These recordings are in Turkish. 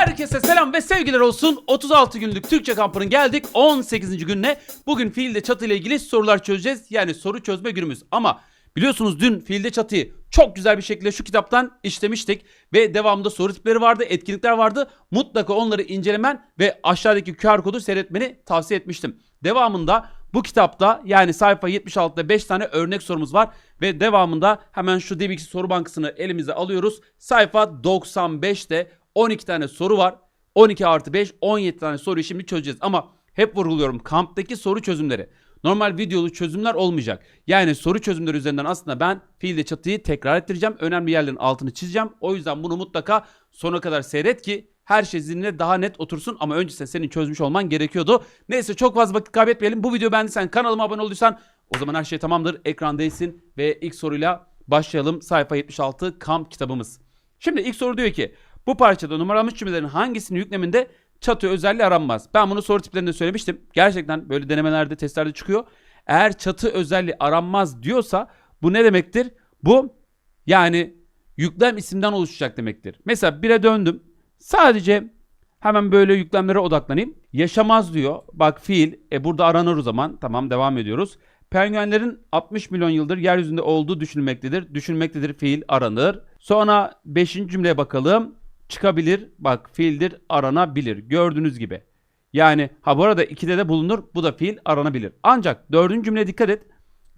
Herkese selam ve sevgiler olsun. 36 günlük Türkçe kampının geldik 18. gününe. Bugün fiilde çatı ile ilgili sorular çözeceğiz. Yani soru çözme günümüz. Ama biliyorsunuz dün fiilde çatıyı çok güzel bir şekilde şu kitaptan işlemiştik. Ve devamında soru tipleri vardı, etkinlikler vardı. Mutlaka onları incelemen ve aşağıdaki QR kodu seyretmeni tavsiye etmiştim. Devamında bu kitapta yani sayfa 76'da 5 tane örnek sorumuz var. Ve devamında hemen şu DBX soru bankasını elimize alıyoruz. Sayfa 95'te 12 tane soru var. 12 artı 5 17 tane soruyu şimdi çözeceğiz. Ama hep vurguluyorum kamptaki soru çözümleri. Normal videolu çözümler olmayacak. Yani soru çözümleri üzerinden aslında ben fiilde çatıyı tekrar ettireceğim. Önemli yerlerin altını çizeceğim. O yüzden bunu mutlaka sona kadar seyret ki her şey zihnine daha net otursun ama öncesinde senin çözmüş olman gerekiyordu. Neyse çok fazla vakit kaybetmeyelim. Bu videoyu beğendiysen kanalıma abone olduysan o zaman her şey tamamdır. Ekrandayısın ve ilk soruyla başlayalım. Sayfa 76 kamp kitabımız. Şimdi ilk soru diyor ki bu parçada numaralanmış cümlelerin hangisinin yükleminde çatı özelliği aranmaz? Ben bunu soru tiplerinde söylemiştim. Gerçekten böyle denemelerde, testlerde çıkıyor. Eğer çatı özelliği aranmaz diyorsa bu ne demektir? Bu yani yüklem isimden oluşacak demektir. Mesela 1'e döndüm. Sadece hemen böyle yüklemlere odaklanayım. Yaşamaz diyor. Bak fiil. E burada aranır o zaman. Tamam devam ediyoruz. Penguenlerin 60 milyon yıldır yeryüzünde olduğu düşünülmektedir. Düşünülmektedir fiil aranır. Sonra 5. cümleye bakalım. Çıkabilir. Bak fiildir aranabilir. Gördüğünüz gibi. Yani ha bu arada 2'de de bulunur. Bu da fiil aranabilir. Ancak 4. cümleye dikkat et.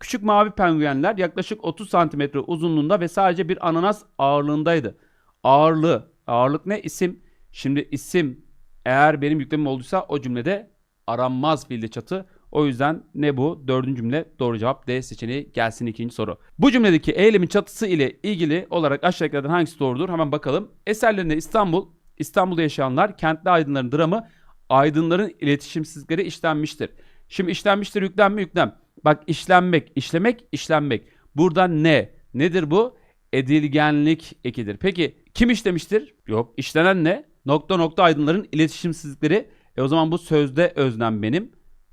Küçük mavi penguenler yaklaşık 30 santimetre uzunluğunda ve sadece bir ananas ağırlığındaydı. Ağırlığı. Ağırlık ne? İsim. Şimdi isim eğer benim yüklemim olduysa o cümlede aranmaz fiilde çatı. O yüzden ne bu? Dördüncü cümle doğru cevap D seçeneği gelsin ikinci soru. Bu cümledeki eylemin çatısı ile ilgili olarak aşağıdakilerden hangisi doğrudur? Hemen bakalım. Eserlerinde İstanbul, İstanbul'da yaşayanlar, kentli aydınların dramı, aydınların iletişimsizlikleri işlenmiştir. Şimdi işlenmiştir yüklem mi? Yüklem. Bak işlenmek, işlemek, işlenmek. Burada ne? Nedir bu? Edilgenlik ekidir. Peki kim işlemiştir? Yok. İşlenen ne? Nokta nokta aydınların iletişimsizlikleri. E o zaman bu sözde öznem benim.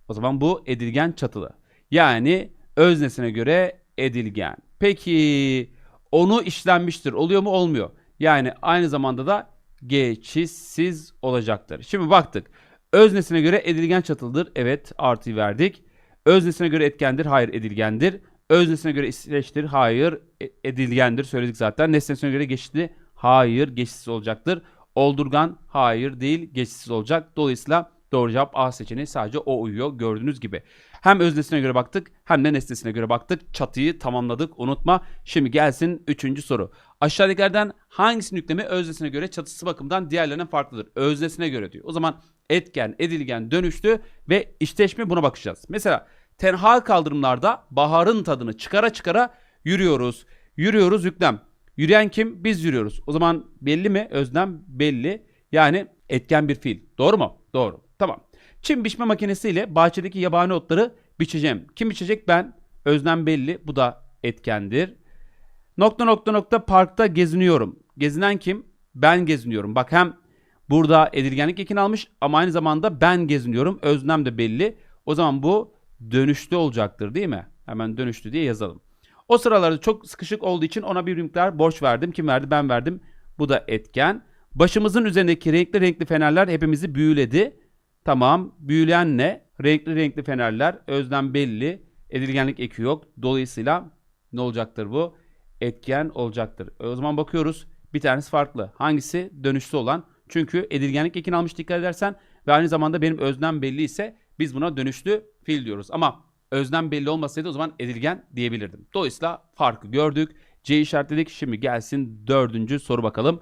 O zaman bu edilgen çatılı. Yani öznesine göre edilgen. Peki onu işlenmiştir. Oluyor mu? Olmuyor. Yani aynı zamanda da geçişsiz olacaktır. Şimdi baktık. Öznesine göre edilgen çatılıdır. Evet artıyı verdik. Öznesine göre etkendir. Hayır edilgendir. Öznesine göre istileştir. Hayır e- edilgendir. Söyledik zaten. Nesnesine göre geçişli. Hayır geçişsiz olacaktır. Oldurgan hayır değil geçişsiz olacak. Dolayısıyla doğru cevap A seçeneği sadece o uyuyor gördüğünüz gibi. Hem öznesine göre baktık hem de nesnesine göre baktık. Çatıyı tamamladık unutma. Şimdi gelsin üçüncü soru. Aşağıdakilerden hangisinin yüklemi öznesine göre çatısı bakımından diğerlerinden farklıdır? Öznesine göre diyor. O zaman etken, edilgen, dönüştü ve işleşme buna bakacağız. Mesela tenha kaldırımlarda baharın tadını çıkara çıkara yürüyoruz. Yürüyoruz yüklem. Yürüyen kim? Biz yürüyoruz. O zaman belli mi? Özlem belli. Yani etken bir fiil. Doğru mu? Doğru. Tamam. Çim biçme makinesiyle bahçedeki yabani otları biçeceğim. Kim biçecek? Ben. Özlem belli. Bu da etkendir. Nokta nokta nokta parkta geziniyorum. Gezinen kim? Ben geziniyorum. Bak hem burada edilgenlik ekini almış ama aynı zamanda ben geziniyorum. Özlem de belli. O zaman bu dönüşlü olacaktır değil mi? Hemen dönüşlü diye yazalım. O sıralarda çok sıkışık olduğu için ona bir miktar borç verdim. Kim verdi? Ben verdim. Bu da etken. Başımızın üzerindeki renkli renkli fenerler hepimizi büyüledi. Tamam. Büyüleyen ne? Renkli renkli fenerler. Özlem belli. Edilgenlik eki yok. Dolayısıyla ne olacaktır bu? Etken olacaktır. E, O zaman bakıyoruz. Bir tanesi farklı. Hangisi? Dönüşlü olan. Çünkü edilgenlik ekini almış dikkat edersen ve aynı zamanda benim özlem belli ise biz buna dönüşlü fiil diyoruz. Ama özlem belli olmasaydı o zaman edilgen diyebilirdim. Dolayısıyla farkı gördük. C işaretledik. Şimdi gelsin dördüncü soru bakalım.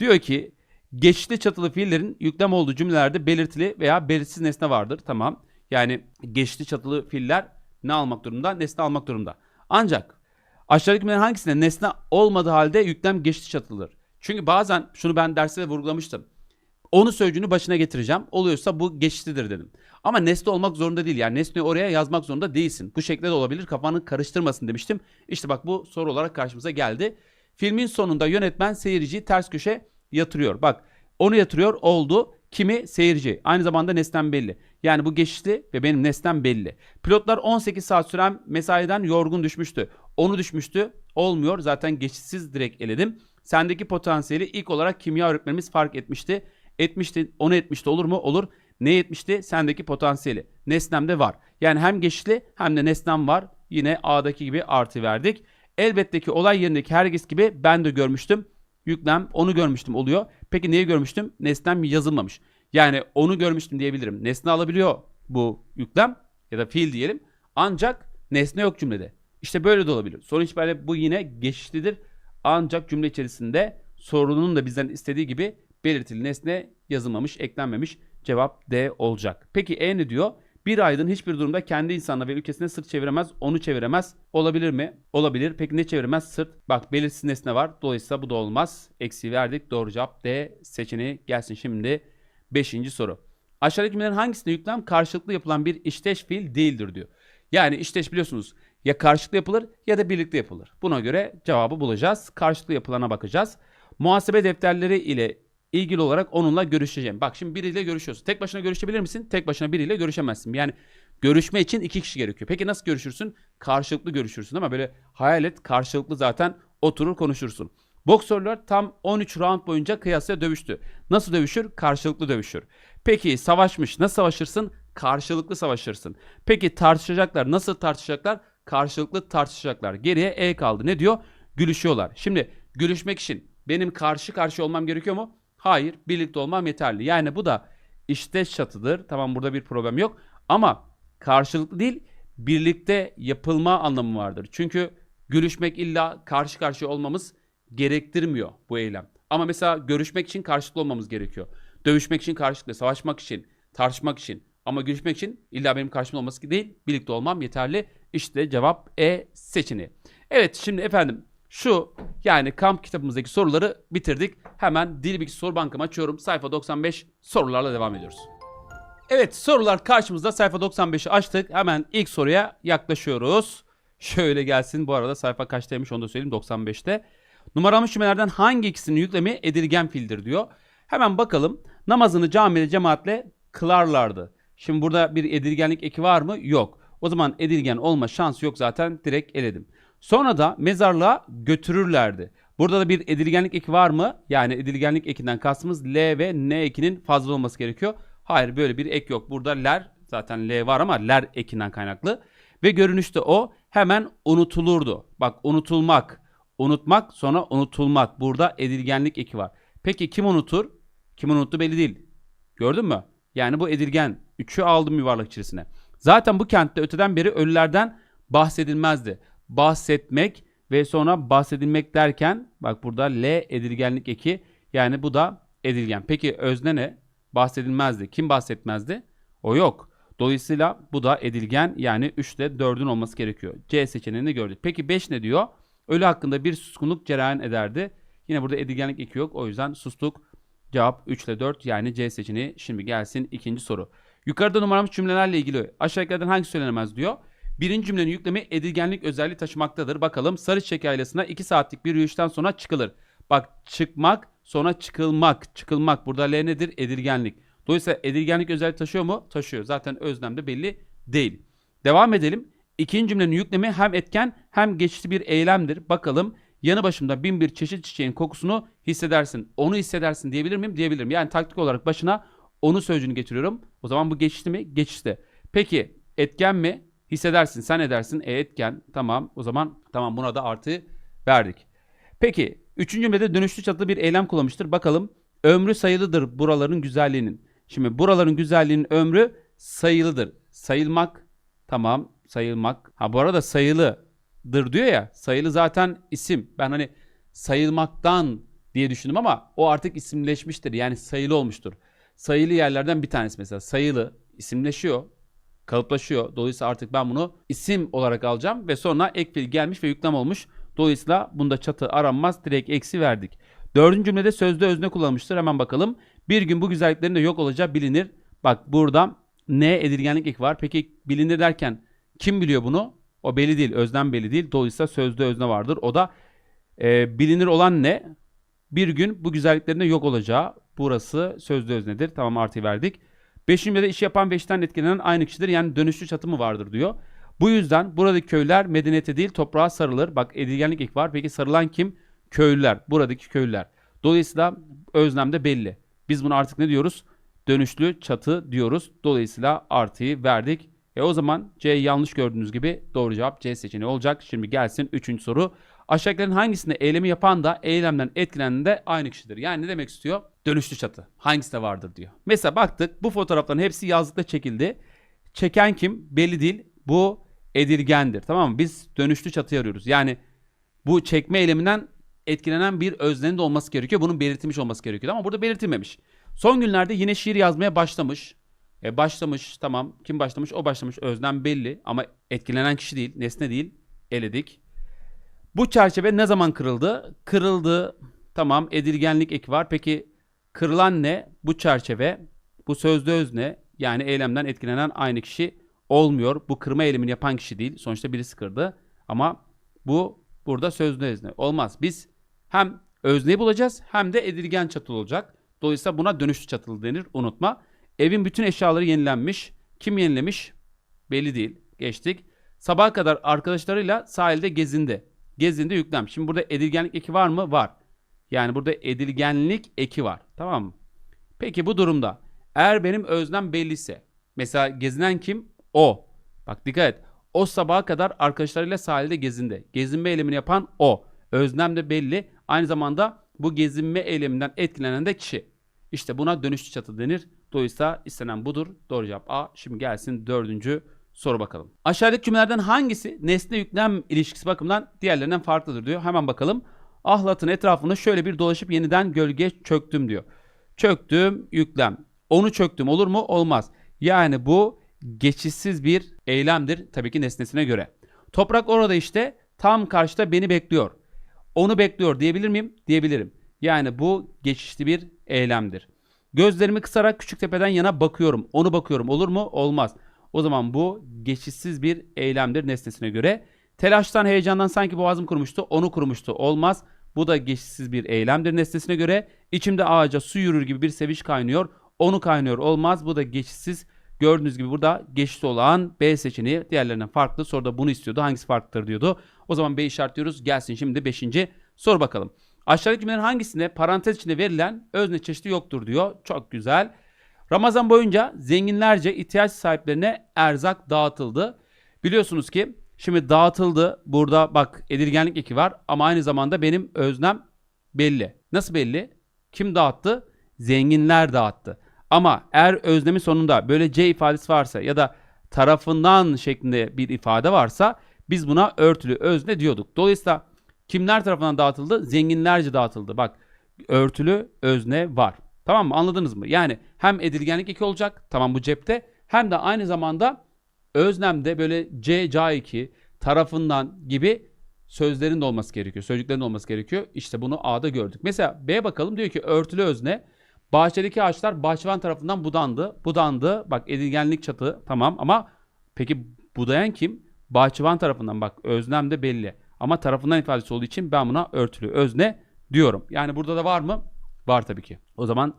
Diyor ki geçişli çatılı fiillerin yüklem olduğu cümlelerde belirtili veya belirsiz nesne vardır. Tamam. Yani geçişli çatılı fiiller ne almak durumunda? Nesne almak durumunda. Ancak aşağıdaki cümlelerin hangisinde nesne olmadığı halde yüklem geçişli çatılıdır? Çünkü bazen şunu ben derste de vurgulamıştım. Onu sözcüğünü başına getireceğim. Oluyorsa bu geçişlidir dedim. Ama nesne olmak zorunda değil. Yani nesneyi oraya yazmak zorunda değilsin. Bu şekilde de olabilir. Kafanı karıştırmasın demiştim. İşte bak bu soru olarak karşımıza geldi. Filmin sonunda yönetmen seyirciyi ters köşe yatırıyor. Bak onu yatırıyor oldu. Kimi? Seyirci. Aynı zamanda nesnem belli. Yani bu geçişli ve benim nesnem belli. Pilotlar 18 saat süren mesaiden yorgun düşmüştü. Onu düşmüştü. Olmuyor. Zaten geçişsiz direkt eledim. Sendeki potansiyeli ilk olarak kimya öğretmenimiz fark etmişti. etmişti, onu etmişti olur mu? Olur. Ne etmişti? Sendeki potansiyeli. Nesnemde var. Yani hem geçişli hem de nesnem var. Yine A'daki gibi artı verdik. Elbette ki olay yerindeki herkes gibi ben de görmüştüm. Yüklem onu görmüştüm oluyor. Peki neyi görmüştüm? Nesnem yazılmamış. Yani onu görmüştüm diyebilirim. Nesne alabiliyor bu yüklem ya da fiil diyelim. Ancak nesne yok cümlede. İşte böyle de olabilir. Sonuç itibariyle bu yine geçişlidir. Ancak cümle içerisinde sorunun da bizden istediği gibi belirtili nesne yazılmamış, eklenmemiş. Cevap D olacak. Peki E ne diyor? Bir aydın hiçbir durumda kendi insanına ve ülkesine sırt çeviremez, onu çeviremez. Olabilir mi? Olabilir. Peki ne çeviremez? Sırt. Bak belirsiz nesne var. Dolayısıyla bu da olmaz. Eksi verdik. Doğru cevap D seçeneği gelsin şimdi. Beşinci soru. Aşağıdaki cümlelerin hangisinde yüklem karşılıklı yapılan bir işteş fiil değildir diyor. Yani işteş biliyorsunuz ya karşılıklı yapılır ya da birlikte yapılır. Buna göre cevabı bulacağız. Karşılıklı yapılana bakacağız. Muhasebe defterleri ile ilgili olarak onunla görüşeceğim. Bak şimdi biriyle görüşüyorsun. Tek başına görüşebilir misin? Tek başına biriyle görüşemezsin. Yani görüşme için iki kişi gerekiyor. Peki nasıl görüşürsün? Karşılıklı görüşürsün ama böyle hayal et karşılıklı zaten oturur konuşursun. Boksörler tam 13 round boyunca kıyasıya dövüştü. Nasıl dövüşür? Karşılıklı dövüşür. Peki savaşmış. Nasıl savaşırsın? Karşılıklı savaşırsın. Peki tartışacaklar. Nasıl tartışacaklar? Karşılıklı tartışacaklar. Geriye E kaldı. Ne diyor? Gülüşüyorlar. Şimdi gülüşmek için benim karşı karşı olmam gerekiyor mu? Hayır. Birlikte olmam yeterli. Yani bu da işte çatıdır. Tamam burada bir problem yok. Ama karşılıklı değil birlikte yapılma anlamı vardır. Çünkü gülüşmek illa karşı karşıya olmamız gerektirmiyor bu eylem. Ama mesela görüşmek için karşılıklı olmamız gerekiyor. Dövüşmek için karşılıklı, savaşmak için, tartışmak için. Ama görüşmek için illa benim karşımda olması değil, birlikte olmam yeterli. İşte cevap E seçeneği. Evet şimdi efendim şu yani kamp kitabımızdaki soruları bitirdik. Hemen dil bilgisi soru bankımı açıyorum. Sayfa 95 sorularla devam ediyoruz. Evet sorular karşımızda sayfa 95'i açtık. Hemen ilk soruya yaklaşıyoruz. Şöyle gelsin. Bu arada sayfa kaçtaymış onu da söyleyeyim 95'te. Numaralanmış cümlelerden hangi ikisinin yüklemi edilgen fiildir diyor. Hemen bakalım. Namazını camide cemaatle kılarlardı. Şimdi burada bir edilgenlik eki var mı? Yok. O zaman edilgen olma şansı yok zaten direkt eledim. Sonra da mezarlığa götürürlerdi. Burada da bir edilgenlik eki var mı? Yani edilgenlik ekinden kastımız L ve N ekinin fazla olması gerekiyor. Hayır böyle bir ek yok. Burada ler zaten L var ama ler ekinden kaynaklı. Ve görünüşte o hemen unutulurdu. Bak unutulmak, unutmak sonra unutulmak. Burada edilgenlik eki var. Peki kim unutur? Kim unuttu belli değil. Gördün mü? Yani bu edilgen. Üçü aldım yuvarlak içerisine. Zaten bu kentte öteden beri ölülerden bahsedilmezdi. Bahsetmek ve sonra bahsedilmek derken bak burada L edilgenlik eki yani bu da edilgen. Peki özne ne? Bahsedilmezdi. Kim bahsetmezdi? O yok. Dolayısıyla bu da edilgen yani 3'te 4'ün olması gerekiyor. C seçeneğini gördük. Peki 5 ne diyor? Ölü hakkında bir suskunluk cereyan ederdi. Yine burada edilgenlik eki yok. O yüzden sustuk. Cevap 3 ile 4 yani C seçeneği. Şimdi gelsin ikinci soru. Yukarıda numaralanmış cümlelerle ilgili aşağıdakilerden hangisi söylenemez diyor. Birinci cümlenin yüklemi edilgenlik özelliği taşımaktadır. Bakalım sarı çiçek yaylasına 2 saatlik bir yürüyüşten sonra çıkılır. Bak çıkmak sonra çıkılmak. Çıkılmak burada L nedir? Edilgenlik. Dolayısıyla edilgenlik özelliği taşıyor mu? Taşıyor. Zaten özlemde belli değil. Devam edelim. İkinci cümlenin yüklemi hem etken hem geçici bir eylemdir. Bakalım yanı başımda bin bir çeşit çiçeğin kokusunu hissedersin. Onu hissedersin diyebilir miyim? Diyebilirim. Yani taktik olarak başına onu sözcüğünü getiriyorum. O zaman bu geçişli mi? Geçişli. Peki etken mi? Hissedersin. Sen edersin. E etken. Tamam. O zaman tamam buna da artı verdik. Peki üçüncü cümlede dönüşlü çatılı bir eylem kullanmıştır. Bakalım ömrü sayılıdır buraların güzelliğinin. Şimdi buraların güzelliğinin ömrü sayılıdır. Sayılmak tamam sayılmak. Ha bu arada sayılıdır diyor ya. Sayılı zaten isim. Ben hani sayılmaktan diye düşündüm ama o artık isimleşmiştir. Yani sayılı olmuştur. Sayılı yerlerden bir tanesi mesela. Sayılı isimleşiyor. Kalıplaşıyor. Dolayısıyla artık ben bunu isim olarak alacağım ve sonra ek fiil gelmiş ve yüklem olmuş. Dolayısıyla bunda çatı aranmaz. Direkt eksi verdik. Dördüncü cümlede sözde özne kullanmıştır. Hemen bakalım. Bir gün bu güzelliklerin de yok olacağı bilinir. Bak burada ne edilgenlik eki var. Peki bilinir derken kim biliyor bunu? O belli değil. Öznem belli değil. Dolayısıyla sözde özne vardır. O da e, bilinir olan ne? Bir gün bu güzelliklerin de yok olacağı. Burası sözde öznedir. Tamam artı verdik. Beşinci cümlede iş yapan ve etkilenen aynı kişidir. Yani dönüşlü çatı mı vardır diyor. Bu yüzden buradaki köyler medeniyete değil toprağa sarılır. Bak edilgenlik ek var. Peki sarılan kim? Köylüler. Buradaki köylüler. Dolayısıyla özlemde belli. Biz bunu artık ne diyoruz? Dönüşlü çatı diyoruz. Dolayısıyla artıyı verdik. E o zaman C yanlış gördüğünüz gibi doğru cevap C seçeneği olacak. Şimdi gelsin 3. soru. Aşağıdakilerin hangisinde eylemi yapan da eylemden etkilenen de aynı kişidir? Yani ne demek istiyor? Dönüşlü çatı. Hangisi de vardır diyor. Mesela baktık bu fotoğrafların hepsi yazlıkta çekildi. Çeken kim? Belli değil. Bu edilgendir. Tamam mı? Biz dönüşlü çatı arıyoruz. Yani bu çekme eyleminden etkilenen bir öznenin de olması gerekiyor. Bunun belirtilmiş olması gerekiyor ama burada belirtilmemiş. Son günlerde yine şiir yazmaya başlamış. E başlamış tamam. Kim başlamış? O başlamış. Öznem belli ama etkilenen kişi değil, nesne değil. Eledik. Bu çerçeve ne zaman kırıldı? Kırıldı. Tamam edilgenlik eki var. Peki kırılan ne? Bu çerçeve. Bu sözde özne yani eylemden etkilenen aynı kişi olmuyor. Bu kırma eylemini yapan kişi değil. Sonuçta birisi kırdı. Ama bu burada sözde özne. Olmaz. Biz hem özneyi bulacağız hem de edilgen çatılı olacak. Dolayısıyla buna dönüşlü çatılı denir. Unutma. Evin bütün eşyaları yenilenmiş. Kim yenilemiş? Belli değil. Geçtik. Sabaha kadar arkadaşlarıyla sahilde gezindi. Gezindi yüklem. Şimdi burada edilgenlik eki var mı? Var. Yani burada edilgenlik eki var. Tamam mı? Peki bu durumda eğer benim öznem belliyse mesela gezinen kim? O. Bak dikkat et. O sabaha kadar arkadaşlarıyla sahilde gezindi. Gezinme eylemini yapan o. Öznem de belli. Aynı zamanda bu gezinme eyleminden etkilenen de kişi. İşte buna dönüşlü çatı denir. Dolayısıyla istenen budur. Doğru cevap A. Şimdi gelsin dördüncü soru bakalım. Aşağıdaki cümlelerden hangisi nesne yüklem ilişkisi bakımından diğerlerinden farklıdır diyor. Hemen bakalım. Ahlatın etrafında şöyle bir dolaşıp yeniden gölge çöktüm diyor. Çöktüm yüklem. Onu çöktüm olur mu? Olmaz. Yani bu geçişsiz bir eylemdir tabii ki nesnesine göre. Toprak orada işte tam karşıda beni bekliyor. Onu bekliyor diyebilir miyim? Diyebilirim. Yani bu geçişli bir eylemdir. Gözlerimi kısarak küçük tepeden yana bakıyorum. Onu bakıyorum. Olur mu? Olmaz. O zaman bu geçişsiz bir eylemdir nesnesine göre. Telaştan, heyecandan sanki boğazım kurumuştu. Onu kurumuştu. Olmaz. Bu da geçişsiz bir eylemdir nesnesine göre. İçimde ağaca su yürür gibi bir sevinç kaynıyor. Onu kaynıyor. Olmaz. Bu da geçişsiz. Gördüğünüz gibi burada geçişli olan B seçeneği diğerlerinden farklı. Soruda bunu istiyordu. Hangisi farklıdır diyordu. O zaman B işaretliyoruz. Gelsin şimdi 5. soru bakalım. Aşağıdaki cümlelerin hangisinde parantez içinde verilen özne çeşidi yoktur diyor. Çok güzel. Ramazan boyunca zenginlerce ihtiyaç sahiplerine erzak dağıtıldı. Biliyorsunuz ki şimdi dağıtıldı. Burada bak edilgenlik eki var ama aynı zamanda benim öznem belli. Nasıl belli? Kim dağıttı? Zenginler dağıttı. Ama eğer öznemin sonunda böyle C ifadesi varsa ya da tarafından şeklinde bir ifade varsa biz buna örtülü özne diyorduk. Dolayısıyla kimler tarafından dağıtıldı? Zenginlerce dağıtıldı. Bak örtülü özne var. Tamam mı? Anladınız mı? Yani hem edilgenlik eki olacak. Tamam bu cepte. Hem de aynı zamanda öznemde böyle C, C2 tarafından gibi sözlerin de olması gerekiyor. Sözcüklerin de olması gerekiyor. İşte bunu A'da gördük. Mesela B bakalım diyor ki örtülü özne. Bahçedeki ağaçlar bahçıvan tarafından budandı. Budandı. Bak edilgenlik çatı tamam ama peki budayan kim? Bahçıvan tarafından bak öznem de belli. Ama tarafından ifadesi olduğu için ben buna örtülü özne diyorum. Yani burada da var mı? Var tabii ki. O zaman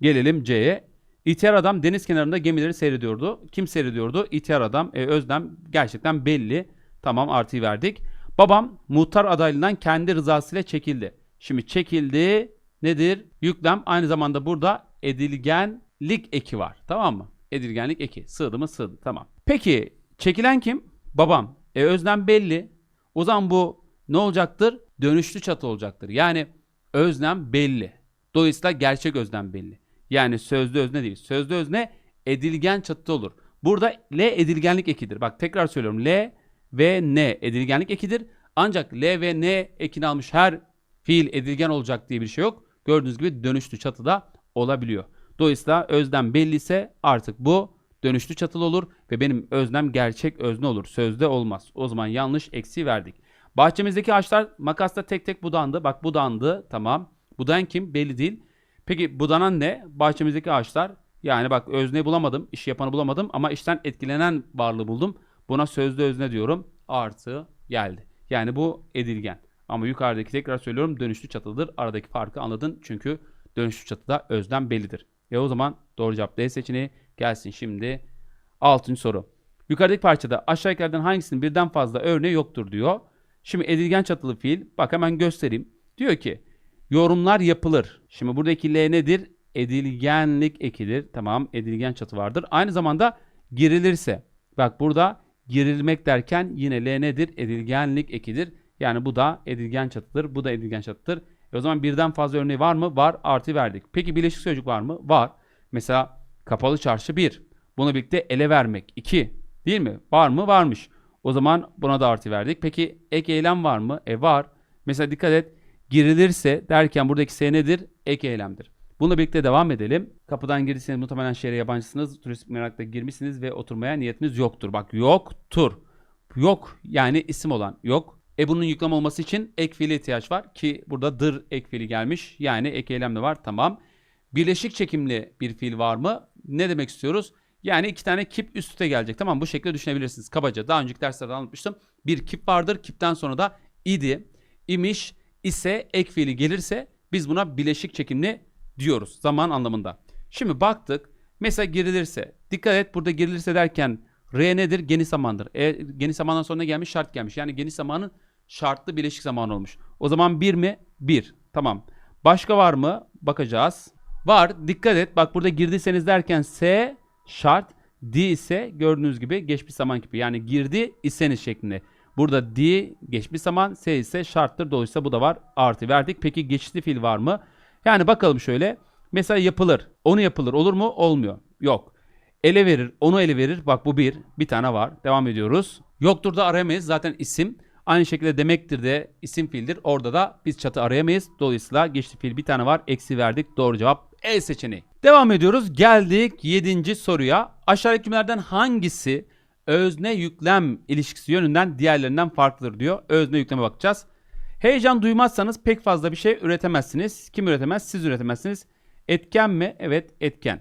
gelelim C'ye. İhtiyar adam deniz kenarında gemileri seyrediyordu. Kim seyrediyordu? İhtiyar adam. E, özlem gerçekten belli. Tamam artıyı verdik. Babam muhtar adaylığından kendi rızasıyla çekildi. Şimdi çekildi nedir? Yüklem aynı zamanda burada edilgenlik eki var. Tamam mı? Edilgenlik eki. Sığdı mı? Sığdı. Tamam. Peki çekilen kim? Babam. E özlem belli. O zaman bu ne olacaktır? Dönüşlü çatı olacaktır. Yani özlem belli. Dolayısıyla gerçek özlem belli. Yani sözlü özne değil. Sözlü özne edilgen çatıda olur. Burada L edilgenlik ekidir. Bak tekrar söylüyorum. L ve N edilgenlik ekidir. Ancak L ve N ekini almış her fiil edilgen olacak diye bir şey yok. Gördüğünüz gibi dönüşlü çatıda olabiliyor. Dolayısıyla özlem belli ise artık bu dönüşlü çatılı olur ve benim özlem gerçek özne olur. Sözde olmaz. O zaman yanlış eksi verdik. Bahçemizdeki ağaçlar makasla tek tek budandı. Bak budandı. Tamam. Budayan kim? Belli değil. Peki budanan ne? Bahçemizdeki ağaçlar. Yani bak özne bulamadım. iş yapanı bulamadım ama işten etkilenen varlığı buldum. Buna sözde özne diyorum. Artı geldi. Yani bu edilgen. Ama yukarıdaki tekrar söylüyorum dönüşlü çatıdır. Aradaki farkı anladın. Çünkü dönüşlü çatıda özlem bellidir. E o zaman doğru cevap D seçeneği gelsin şimdi. Altıncı soru. Yukarıdaki parçada aşağıdakilerden hangisinin birden fazla örneği yoktur diyor. Şimdi edilgen çatılı fiil. Bak hemen göstereyim. Diyor ki yorumlar yapılır. Şimdi buradaki L nedir? edilgenlik ekidir. Tamam edilgen çatı vardır. Aynı zamanda girilirse. Bak burada girilmek derken yine L nedir? Edilgenlik ekidir. Yani bu da edilgen çatıdır. Bu da edilgen çatıdır. E o zaman birden fazla örneği var mı? Var. Artı verdik. Peki birleşik sözcük var mı? Var. Mesela kapalı çarşı 1. Bunu birlikte ele vermek 2. Değil mi? Var mı? Varmış. O zaman buna da artı verdik. Peki ek eylem var mı? E var. Mesela dikkat et. Girilirse derken buradaki S nedir? Ek eylemdir. Bununla birlikte devam edelim. Kapıdan girdiyseniz muhtemelen şehre yabancısınız. Turistik merakla girmişsiniz ve oturmaya niyetiniz yoktur. Bak yoktur. Yok yani isim olan yok. E bunun yüklem olması için ek fiile ihtiyaç var ki burada dır ek fiili gelmiş. Yani ek eylem de var tamam. Birleşik çekimli bir fiil var mı? Ne demek istiyoruz? Yani iki tane kip üst üste gelecek. Tamam bu şekilde düşünebilirsiniz. Kabaca daha önceki derslerde anlatmıştım. Bir kip vardır. Kipten sonra da idi, imiş, ise ek fiili gelirse biz buna bileşik çekimli diyoruz zaman anlamında. Şimdi baktık. Mesela girilirse. Dikkat et burada girilirse derken R nedir? Geniş zamandır. E, geniş zamandan sonra gelmiş şart gelmiş. Yani geniş zamanın şartlı bileşik zaman olmuş. O zaman bir mi? Bir. Tamam. Başka var mı? Bakacağız. Var. Dikkat et. Bak burada girdiyseniz derken S şart. D ise gördüğünüz gibi geçmiş zaman kipi. Yani girdi iseniz şeklinde. Burada D geçmiş zaman, S ise şarttır. Dolayısıyla bu da var. Artı verdik. Peki geçişli fiil var mı? Yani bakalım şöyle. Mesela yapılır. Onu yapılır. Olur mu? Olmuyor. Yok. Ele verir. Onu ele verir. Bak bu bir. Bir tane var. Devam ediyoruz. Yoktur da arayamayız. Zaten isim. Aynı şekilde demektir de isim fiildir. Orada da biz çatı arayamayız. Dolayısıyla geçti fiil bir tane var. Eksi verdik. Doğru cevap E seçeneği. Devam ediyoruz. Geldik 7. soruya. Aşağıdaki cümlelerden hangisi özne yüklem ilişkisi yönünden diğerlerinden farklıdır diyor. Özne yükleme bakacağız. Heyecan duymazsanız pek fazla bir şey üretemezsiniz. Kim üretemez? Siz üretemezsiniz. Etken mi? Evet etken.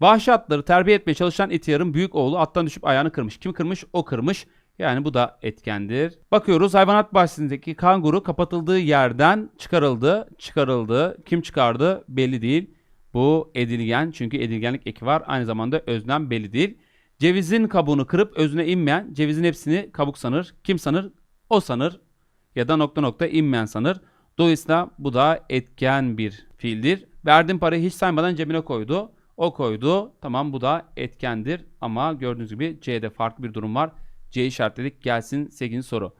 Vahşi atları terbiye etmeye çalışan ihtiyarın büyük oğlu attan düşüp ayağını kırmış. Kim kırmış? O kırmış. Yani bu da etkendir. Bakıyoruz hayvanat bahçesindeki kanguru kapatıldığı yerden çıkarıldı. Çıkarıldı. Kim çıkardı? Belli değil. Bu edilgen çünkü edilgenlik eki var. Aynı zamanda öznem belli değil. Cevizin kabuğunu kırıp özüne inmeyen cevizin hepsini kabuk sanır. Kim sanır? O sanır. Ya da nokta nokta inmeyen sanır. Dolayısıyla bu da etken bir fiildir. Verdiğim parayı hiç saymadan cebine koydu. O koydu. Tamam bu da etkendir. Ama gördüğünüz gibi C'de farklı bir durum var. C işaretledik. Gelsin 8. soru.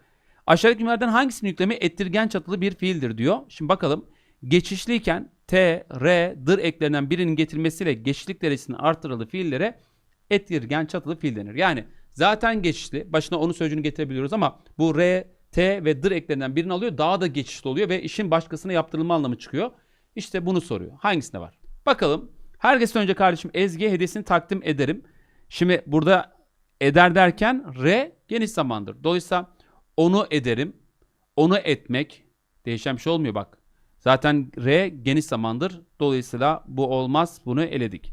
Aşağıdaki cümlelerden hangisinin yüklemi ettirgen çatılı bir fiildir diyor. Şimdi bakalım. Geçişliyken T, R, dır eklerinden birinin getirilmesiyle geçişlik derecesinin artırıldığı fiillere ettirgen çatılı fiil denir. Yani zaten geçişli. Başına onu sözcüğünü getirebiliyoruz ama bu R, T ve dır eklerinden birini alıyor. Daha da geçişli oluyor ve işin başkasına yaptırılma anlamı çıkıyor. İşte bunu soruyor. Hangisinde var? Bakalım. Herkesten önce kardeşim Ezgi'ye hediyesini takdim ederim. Şimdi burada eder derken R geniş zamandır. Dolayısıyla onu ederim. Onu etmek değişen bir şey olmuyor bak. Zaten R geniş zamandır. Dolayısıyla bu olmaz. Bunu eledik.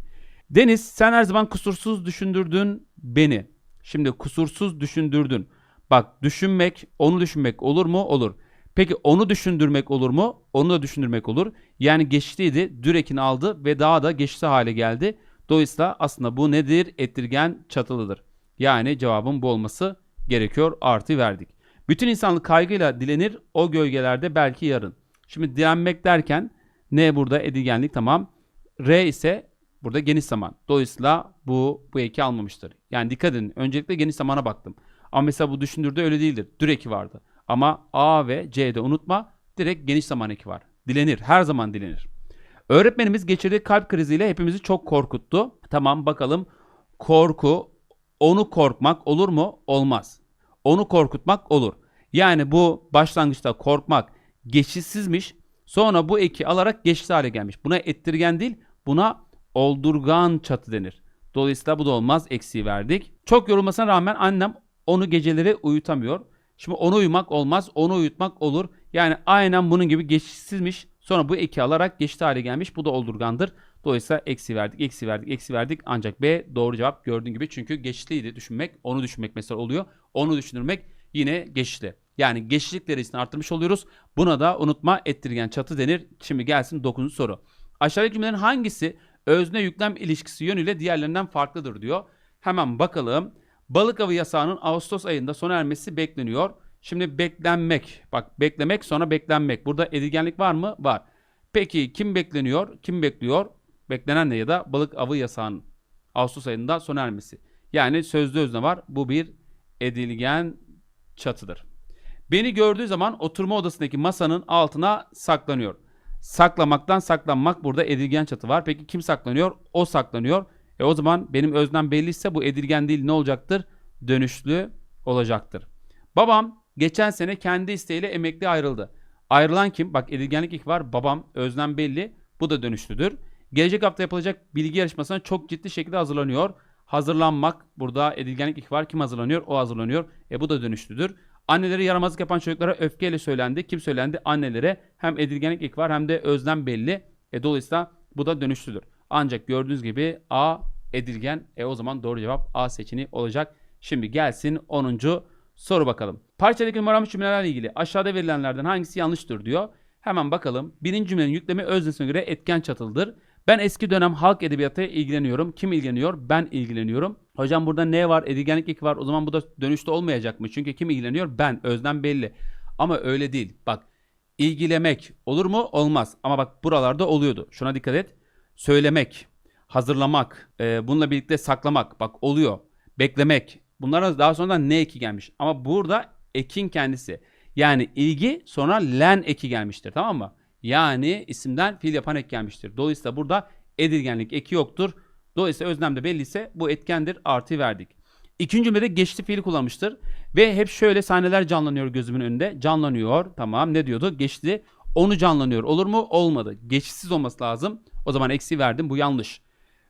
Deniz sen her zaman kusursuz düşündürdün beni. Şimdi kusursuz düşündürdün. Bak düşünmek, onu düşünmek olur mu? Olur. Peki onu düşündürmek olur mu? Onu da düşündürmek olur. Yani geçtiydi, dürekini aldı ve daha da geçti hale geldi. Dolayısıyla aslında bu nedir? Ettirgen çatılıdır. Yani cevabın bu olması gerekiyor. Artı verdik. Bütün insanlık kaygıyla dilenir o gölgelerde belki yarın. Şimdi direnmek derken ne burada edilgenlik tamam. R ise burada geniş zaman. Dolayısıyla bu bu eki almamıştır. Yani dikkat edin. Öncelikle geniş zamana baktım. Ama mesela bu düşündürde öyle değildir. Düreki vardı. Ama A ve C'de unutma direkt geniş zaman eki var. Dilenir. Her zaman dilenir. Öğretmenimiz geçirdiği kalp kriziyle hepimizi çok korkuttu. Tamam bakalım. Korku, onu korkmak olur mu? Olmaz. Onu korkutmak olur. Yani bu başlangıçta korkmak geçişsizmiş. Sonra bu eki alarak geçiş hale gelmiş. Buna ettirgen değil, buna oldurgan çatı denir. Dolayısıyla bu da olmaz. Eksiği verdik. Çok yorulmasına rağmen annem onu geceleri uyutamıyor. Şimdi onu uyumak olmaz, onu uyutmak olur. Yani aynen bunun gibi geçişsizmiş. Sonra bu eki alarak geçti hale gelmiş. Bu da oldurgandır. Dolayısıyla eksi verdik, eksi verdik, eksi verdik. Ancak B doğru cevap gördüğün gibi. Çünkü geçişliydi düşünmek. Onu düşünmek mesela oluyor. Onu düşünürmek yine geçişli. Yani geçişlik derecesini arttırmış oluyoruz. Buna da unutma ettirgen çatı denir. Şimdi gelsin 9. soru. Aşağıdaki cümlelerin hangisi özne yüklem ilişkisi yönüyle diğerlerinden farklıdır diyor. Hemen bakalım. Balık avı yasağının Ağustos ayında sona ermesi bekleniyor. Şimdi beklenmek. Bak beklemek sonra beklenmek. Burada edilgenlik var mı? Var. Peki kim bekleniyor? Kim bekliyor? beklenen ne ya da balık avı yasağının Ağustos ayında sona ermesi. Yani sözlü özne var. Bu bir edilgen çatıdır. Beni gördüğü zaman oturma odasındaki masanın altına saklanıyor. Saklamaktan saklanmak burada edilgen çatı var. Peki kim saklanıyor? O saklanıyor. E o zaman benim öznem belliyse bu edilgen değil ne olacaktır? Dönüşlü olacaktır. Babam geçen sene kendi isteğiyle emekli ayrıldı. Ayrılan kim? Bak edilgenlik ilk var. Babam öznem belli. Bu da dönüşlüdür. Gelecek hafta yapılacak bilgi yarışmasına çok ciddi şekilde hazırlanıyor. Hazırlanmak burada edilgenlik ilk var. Kim hazırlanıyor? O hazırlanıyor. E bu da dönüşlüdür. Annelere yaramazlık yapan çocuklara öfkeyle söylendi. Kim söylendi? Annelere hem edilgenlik ilk var hem de özlem belli. E dolayısıyla bu da dönüşlüdür. Ancak gördüğünüz gibi A edilgen. E o zaman doğru cevap A seçeneği olacak. Şimdi gelsin 10. soru bakalım. Parçadaki numaranmış cümlelerle ilgili aşağıda verilenlerden hangisi yanlıştır diyor. Hemen bakalım. Birinci cümlenin yüklemi öznesine göre etken çatılıdır. Ben eski dönem halk edebiyatı ilgileniyorum. Kim ilgileniyor? Ben ilgileniyorum. Hocam burada ne var? Edilgenlik ilk var. O zaman bu da dönüşte olmayacak mı? Çünkü kim ilgileniyor? Ben. Özden belli. Ama öyle değil. Bak ilgilemek olur mu? Olmaz. Ama bak buralarda oluyordu. Şuna dikkat et. Söylemek, hazırlamak, e, bununla birlikte saklamak. Bak oluyor. Beklemek. Bunlara daha sonradan ne eki gelmiş. Ama burada ekin kendisi. Yani ilgi sonra len eki gelmiştir. Tamam mı? Yani isimden fiil yapan ek gelmiştir. Dolayısıyla burada edilgenlik eki yoktur. Dolayısıyla öznemde belliyse bu etkendir. Artı verdik. İkinci cümlede geçti fiili kullanmıştır. Ve hep şöyle sahneler canlanıyor gözümün önünde. Canlanıyor. Tamam ne diyordu? Geçti. Onu canlanıyor. Olur mu? Olmadı. Geçişsiz olması lazım. O zaman eksi verdim. Bu yanlış.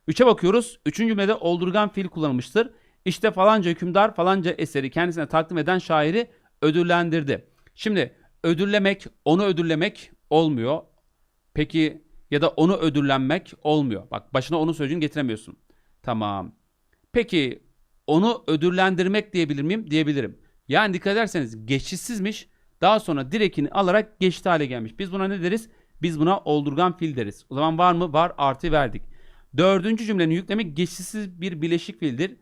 Üçe bakıyoruz. Üçüncü cümlede oldurgan fiil kullanılmıştır. İşte falanca hükümdar falanca eseri kendisine takdim eden şairi ödüllendirdi. Şimdi ödüllemek, onu ödüllemek olmuyor. Peki ya da onu ödüllenmek olmuyor. Bak başına onun sözcüğünü getiremiyorsun. Tamam. Peki onu ödüllendirmek diyebilir miyim? Diyebilirim. Yani dikkat ederseniz geçişsizmiş. Daha sonra direkini alarak geçti hale gelmiş. Biz buna ne deriz? Biz buna oldurgan fiil deriz. O zaman var mı? Var. Artı verdik. Dördüncü cümlenin yüklemi geçişsiz bir bileşik fiildir.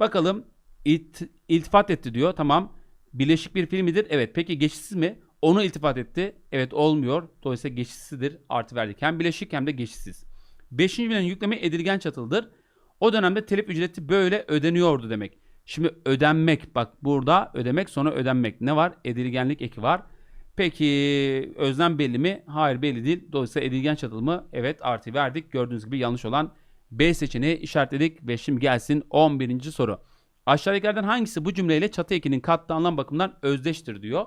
Bakalım ilt, iltifat etti diyor. Tamam. Bileşik bir fiil midir? Evet. Peki geçişsiz mi? Onu iltifat etti. Evet olmuyor. Dolayısıyla geçişsizdir. Artı verdik. Hem bileşik hem de geçişsiz. Beşinci cümlenin yüklemi edilgen çatılıdır. O dönemde telif ücreti böyle ödeniyordu demek. Şimdi ödenmek bak burada ödemek sonra ödenmek. Ne var? Edilgenlik eki var. Peki özlem belli mi? Hayır belli değil. Dolayısıyla edilgen çatılı mı? Evet artı verdik. Gördüğünüz gibi yanlış olan B seçeneği işaretledik ve şimdi gelsin 11. soru. Aşağıdakilerden hangisi bu cümleyle çatı ekinin katlı anlam bakımından özdeştir diyor.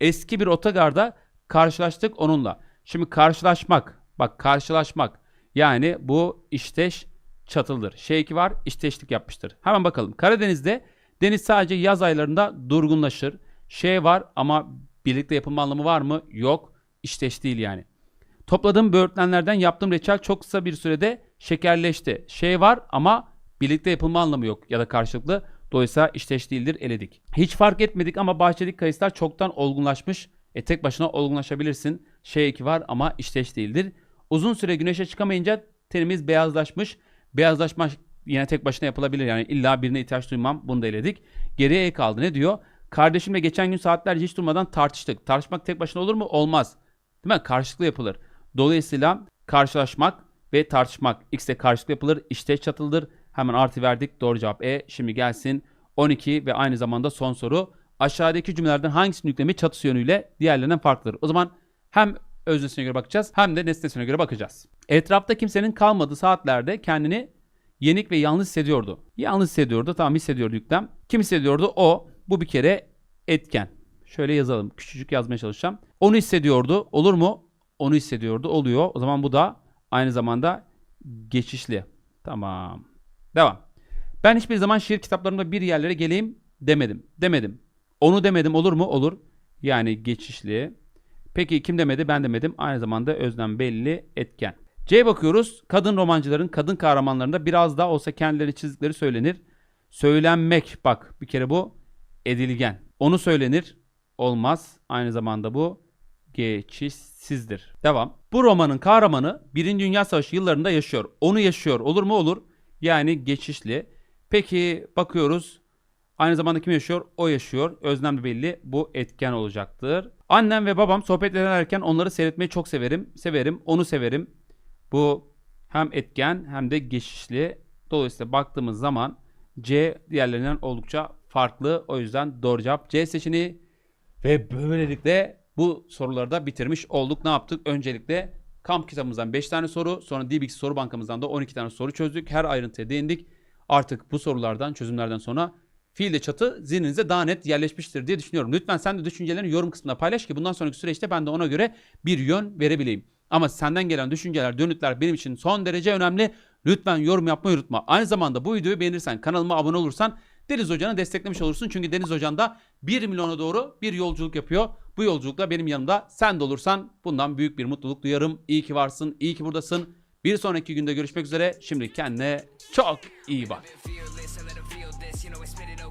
Eski bir otogarda karşılaştık onunla. Şimdi karşılaşmak. Bak karşılaşmak. Yani bu işteş çatıldır. Eki var işteşlik yapmıştır. Hemen bakalım. Karadeniz'de deniz sadece yaz aylarında durgunlaşır. Şey var ama birlikte yapılma anlamı var mı? Yok. İşteş değil yani. Topladığım böğürtlenlerden yaptığım reçel çok kısa bir sürede şekerleşti. Şey var ama birlikte yapılma anlamı yok ya da karşılıklı. Dolayısıyla işteş değildir eledik. Hiç fark etmedik ama bahçedeki kayısılar çoktan olgunlaşmış. E tek başına olgunlaşabilirsin. Şey eki var ama işteş değildir. Uzun süre güneşe çıkamayınca tenimiz beyazlaşmış. Beyazlaşma yine tek başına yapılabilir. Yani illa birine ihtiyaç duymam. Bunu da eledik. Geriye kaldı. Ne diyor? Kardeşimle geçen gün saatlerce hiç durmadan tartıştık. Tartışmak tek başına olur mu? Olmaz. Değil mi? Karşılıklı yapılır. Dolayısıyla karşılaşmak ve tartışmak x'e karşılıklı yapılır. İşte çatılıdır. Hemen artı verdik. Doğru cevap E. Şimdi gelsin 12 ve aynı zamanda son soru. Aşağıdaki cümlelerden hangisinin yüklemi çatısı yönüyle diğerlerinden farklıdır? O zaman hem öznesine göre bakacağız hem de nesnesine göre bakacağız. Etrafta kimsenin kalmadığı saatlerde kendini yenik ve yalnız hissediyordu. Yalnız hissediyordu. Tamam hissediyordu yüklem. Kim hissediyordu? O. Bu bir kere etken. Şöyle yazalım. Küçücük yazmaya çalışacağım. Onu hissediyordu. Olur mu? Onu hissediyordu. Oluyor. O zaman bu da aynı zamanda geçişli. Tamam. Devam. Ben hiçbir zaman şiir kitaplarımda bir yerlere geleyim demedim. Demedim. Onu demedim olur mu? Olur. Yani geçişli. Peki kim demedi? Ben demedim. Aynı zamanda özlem belli etken. C'ye bakıyoruz. Kadın romancıların kadın kahramanlarında biraz daha olsa kendileri çizdikleri söylenir. Söylenmek bak bir kere bu edilgen. Onu söylenir olmaz. Aynı zamanda bu geçişsizdir. Devam. Bu romanın kahramanı Birinci Dünya Savaşı yıllarında yaşıyor. Onu yaşıyor. Olur mu? Olur. Yani geçişli. Peki bakıyoruz. Aynı zamanda kim yaşıyor? O yaşıyor. Özlem belli. Bu etken olacaktır. Annem ve babam sohbet ederken onları seyretmeyi çok severim. Severim. Onu severim. Bu hem etken hem de geçişli. Dolayısıyla baktığımız zaman C diğerlerinden oldukça farklı. O yüzden doğru cevap C seçeneği. Ve böylelikle bu soruları da bitirmiş olduk. Ne yaptık? Öncelikle kamp kitabımızdan 5 tane soru, sonra DBX soru bankamızdan da 12 tane soru çözdük. Her ayrıntıya değindik. Artık bu sorulardan, çözümlerden sonra fiilde çatı zihninize daha net yerleşmiştir diye düşünüyorum. Lütfen sen de düşüncelerini yorum kısmında paylaş ki bundan sonraki süreçte ben de ona göre bir yön verebileyim. Ama senden gelen düşünceler, dönütler benim için son derece önemli. Lütfen yorum yapmayı unutma. Aynı zamanda bu videoyu beğenirsen, kanalıma abone olursan Deniz Hoca'nı desteklemiş olursun. Çünkü Deniz Hoca'nın da 1 milyona doğru bir yolculuk yapıyor. Bu yolculukla benim yanımda sen de olursan bundan büyük bir mutluluk duyarım. İyi ki varsın, iyi ki buradasın. Bir sonraki günde görüşmek üzere. Şimdi kendine çok iyi bak.